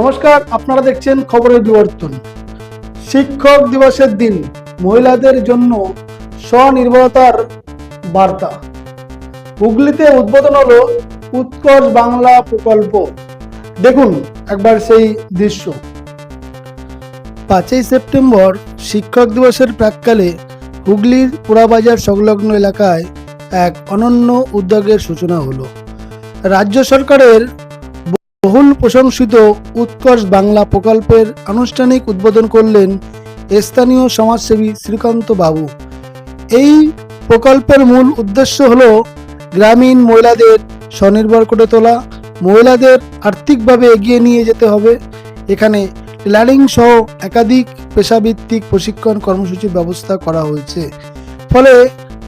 নমস্কার, আপনারা দেখছেন খবরের বিবর্তন। শিক্ষক দিবসের দিন মহিলাদের জন্য স্বনির্ভরতার বার্তা। হুগলিতে উদ্বোধন হলো উৎকর্ষ বাংলা প্রকল্প। দেখুন একবার সেই দৃশ্য। পাঁচই সেপ্টেম্বর শিক্ষক দিবসের প্রাককালে হুগলির পোড়াবাজার সংলগ্ন এলাকায় এক অনন্য উদ্যোগের সূচনা হলো। রাজ্য সরকারের বহুল প্রশংসিত উৎকর্ষ বাংলা প্রকল্পের আনুষ্ঠানিক উদ্বোধন করলেন স্থানীয় সমাজসেবী শ্রীকান্ত বাবু। এই প্রকল্পের মূল উদ্দেশ্য হল গ্রামীণ মহিলাদের স্বনির্ভর করে তোলা, মহিলাদের আর্থিকভাবে এগিয়ে নিয়ে যেতে হবে। এখানে টেলারিং সহ একাধিক পেশাভিত্তিক প্রশিক্ষণ কর্মসূচির ব্যবস্থা করা হয়েছে। ফলে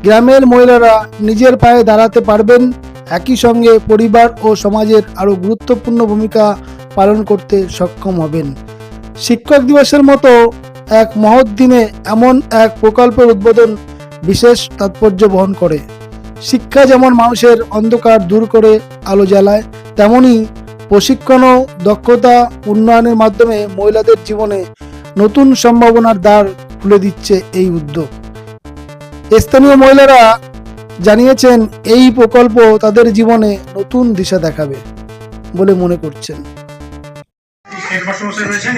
গ্রামের মহিলারা নিজের পায়ে দাঁড়াতে পারবেন একই সঙ্গে পরিবার ও সমাজের আরও গুরুত্বপূর্ণ ভূমিকা পালন করতে সক্ষম হবেন। শিক্ষক দিবসের মতো এক মহৎ দিনে এমন এক প্রকল্পের উদ্বোধন বিশেষ তাৎপর্য বহন করে। শিক্ষা যেমন মানুষের অন্ধকার দূর করে আলো জ্বালায়, তেমনি প্রশিক্ষণ ও দক্ষতা উন্নয়নের মাধ্যমে মহিলাদের জীবনে নতুন সম্ভাবনার দ্বার খুলে দিচ্ছে এই উদ্যোগ। স্থানীয় মহিলারা জানিয়েছেন, এই প্রকল্প তাদের জীবনে নতুন দিশা দেখাবে বলে মনে করছেন।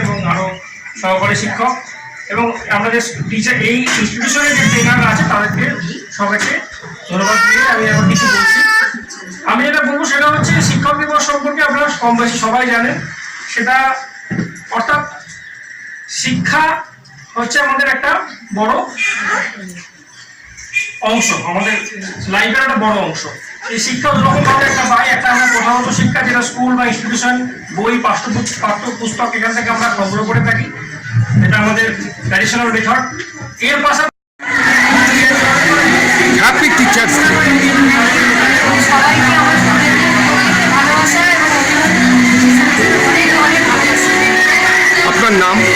এবং সহকারী শিক্ষক এবং আমাদের টিচার এই যে আছে, তাদেরকে সবাইকে ধন্যবাদ দিয়ে আমি কিছু বলছি। আমি যেটা বলব সেটা হচ্ছে, শিক্ষক দিবস সম্পর্কে আপনারা কম বেশি সবাই জানেন। সেটা অর্থাৎ শিক্ষা হচ্ছে আমাদের একটা বড় অংশ আমাদের লাইফের একটা বড় অংশ। এই শিক্ষা ভাবে একটা পাই একটা আমরা প্রধানত শিক্ষা যেটা স্কুল বা ইনস্টিটিউশন বই পাঠ্য পাঠ্য পুস্তক এখান থেকে আমরা সংগ্রহ করে থাকি। এটা আমাদের ট্র্যাডিশনাল মেথড এর পাশাপাশি গ্রাফিক টিচার্স সবাইকে আমার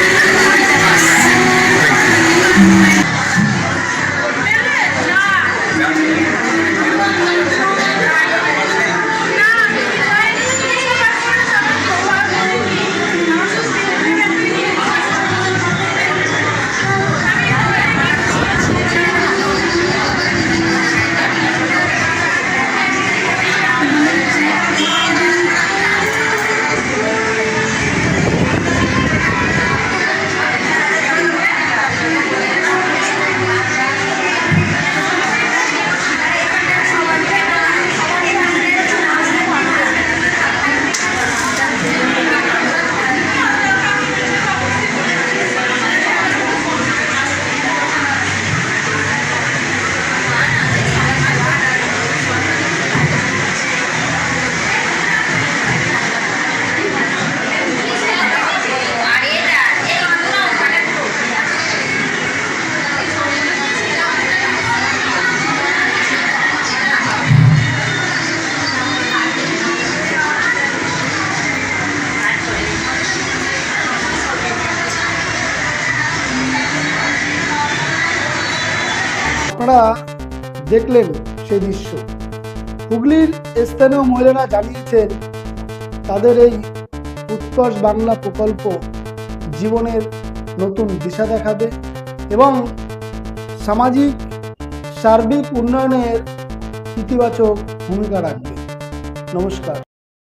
আপনারা দেখলেন সেই দৃশ্য। হুগলির স্থানীয় মহিলারা জানিয়েছেন, তাদের এই উৎকর্ষ বাংলা প্রকল্প জীবনের নতুন দিশা দেখাবে এবং সামাজিক, সার্বিক উন্নয়নের ইতিবাচক ভূমিকা রাখবে। নমস্কার।